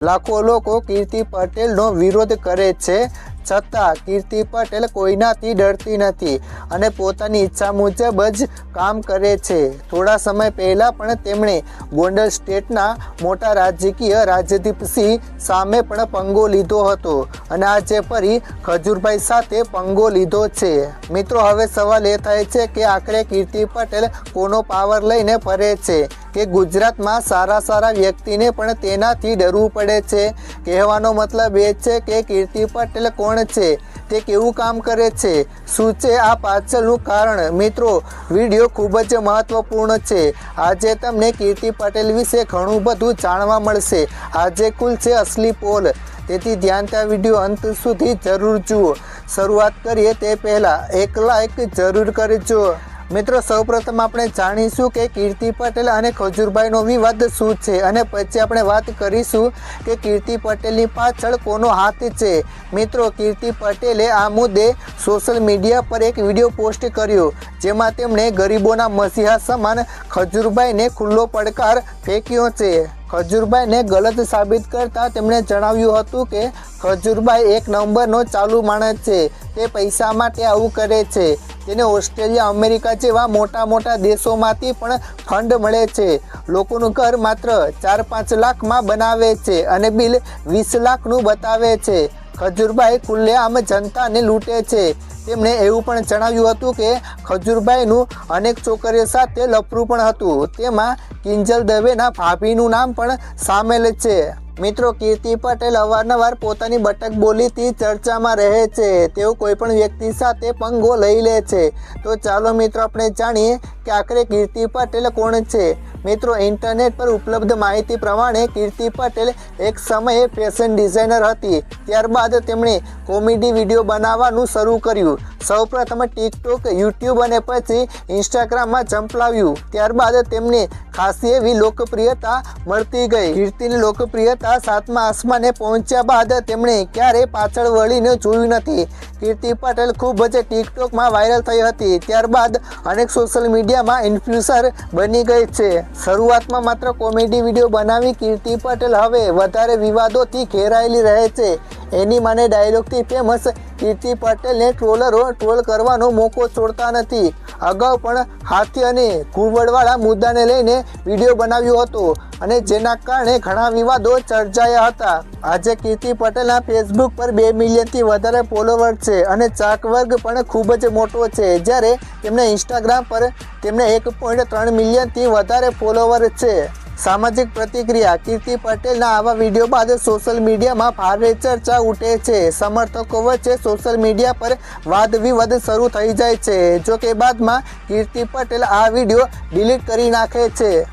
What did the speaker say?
લાખો લોકો કીર્તિ પટેલનો વિરોધ કરે છે. છતાં કીર્તિ પટેલ કોઈનાથી ડરતી નથી અને પોતાની ઈચ્છા મુજબ જ કામ કરે છે. થોડા સમય પહેલાં પણ તેમણે ગોંડલ સ્ટેટના મોટા રાજકીય રાજદીપસિંહ સામે પણ પંગો લીધો હતો અને આજે ફરી ખજૂરભાઈ સાથે પંગો લીધો છે. મિત્રો, હવે સવાલ એ થાય છે કે આખરે કીર્તિ પટેલ કોનો પાવર લઈને ફરે છે કે ગુજરાતમાં સારા સારા વ્યક્તિને પણ તેનાથી ડરવું પડે છે? કહેવાનો મતલબ એ છે કે કીર્તિ પટેલ કોણ છે? તે કેવું કામ કરે છે? શું છે આ પાછળનું કારણ? મિત્રો, વીડિયો ખૂબ જ મહત્વપૂર્ણ છે. આજે તમને કીર્તિ પટેલ વિશે ઘણું બધું જાણવા મળશે. આજે કુલ છે અસલી પોલ. તેથી ધ્યાનતા વીડિયો અંત સુધી જરૂર જુઓ. શરૂઆત કરીએ તે પહેલાં એક લાઈક જરૂર કરજો. મિત્રો, સૌપ્રથમ આપણે જાણીશું કે કીર્તિ પટેલ અને ખજૂરભાઈનો વિવાદ શું છે અને પછી આપણે વાત કરીશું કે કીર્તિ પટેલની પાછળ કોનો હાથ છે. મિત્રો, કીર્તિ પટેલે આ મુદ્દે સોશિયલ મીડિયા પર એક વીડિયો પોસ્ટ કર્યો, જેમાં તેમણે ગરીબોના મસીહા સમાન ખજૂરભાઈને ખુલ્લો પડકાર ફેંક્યો છે. ખજૂરભાઈને ગલત સાબિત કરતા તેમણે જણાવ્યું હતું કે, ખજૂરભાઈ એક નંબરનો ચાલુ માણસ છે. તે પૈસા માટે આવું કરે છે. તેને ઓસ્ટ્રેલિયા, અમેરિકા જેવા મોટા મોટા દેશોમાંથી પણ ફંડ મળે છે. લોકોનું ઘર માત્ર ચાર પાંચ લાખમાં બનાવે છે અને બિલ વીસ લાખનું બતાવે છે. ખજૂરભાઈ ખુલ્લેઆમ જનતાને લૂંટે છે. તેમણે એવું પણ જણાવ્યું હતું કે ખજૂરભાઈનું અનેક છોકરીઓ સાથે લફરું પણ હતું. તેમાં કિંજલ દવેના ભાભીનું નામ પણ સામેલ છે. મિત્રો, કીર્તિ પટેલ અવારનવાર પોતાની બટક બોલીથી ચર્ચામાં રહે છે. તેઓ કોઈ પણ વ્યક્તિ સાથે પંગો લઈ લે છે. તો ચાલો મિત્રો, આપણે જાણીએ કે આખરે કીર્તિ પટેલ કોણ છે? મિત્રો, ઇન્ટરનેટ પર ઉપલબ્ધ માહિતી પ્રમાણે કીર્તિ પટેલ એક સમયે ફેશન ડિઝાઇનર હતી. ત્યારબાદ તેમણે કોમેડી વીડિયો બનાવવાનું શરૂ કર્યું. સૌપ્રથમ ટિકટોક યુટ્યુબ અને પછી ઇન્સ્ટાગ્રામમાં ઝંપલાવ્યું ત્યારબાદ તેમને ખાસી એવી લોકપ્રિયતા મળતી ગઈ. કીર્તિની લોકપ્રિયતા સાતમા આસમાને પહોંચ્યા બાદ તેમણે ક્યારેય પાછળ વળીને જોયું નથી. કીર્તિ પટેલ ખૂબ જ ટિકટોકમાં વાયરલ થઈ હતી. ત્યારબાદ અનેક સોશિયલ મીડિયામાં ઇન્ફ્લુએન્સર બની ગઈ છે. શરૂઆતમાં માત્ર કોમેડી વીડિયો બનાવી કીર્તિ પટેલ હવે વધારે વિવાદોથી ઘેરાયેલી રહે છે. એની મને ડાયલોગથી ફેમસ કીર્તિ પટેલને ટ્રોલરો ટ્રોલ કરવાનો મોકો છોડતા નથી. અગાઉ પણ હાથી અને ઘુવડવાળા મુદ્દાને લઈને વીડિયો બનાવ્યો હતો અને જેના કારણે ઘણા વિવાદો ચર્ચાયા હતા. આજે કીર્તિ પટેલના ફેસબુક પર બે મિલિયનથી વધારે ફોલોવર છે અને ચાક વર્ગ પણ ખૂબ જ મોટો છે. જ્યારે તેમને ઇન્સ્ટાગ્રામ પર તેમને એક પોઈન્ટ ત્રણ મિલિયનથી વધારે ફોલોવર છે. સામાજિક પ્રતિક્રિયા. કીર્તિ પટેલના આવા વીડિયો બાદ સોશિયલ મીડિયામાં ભારે ચર્ચા ઉઠે છે. સમર્થકો વચ્ચે સોશિયલ મીડિયા પર વાદ વિવાદ શરૂ થઈ જાય છે. જો કે બાદમાં કીર્તિ પટેલ આ વીડિયો ડિલીટ કરી નાખે છે.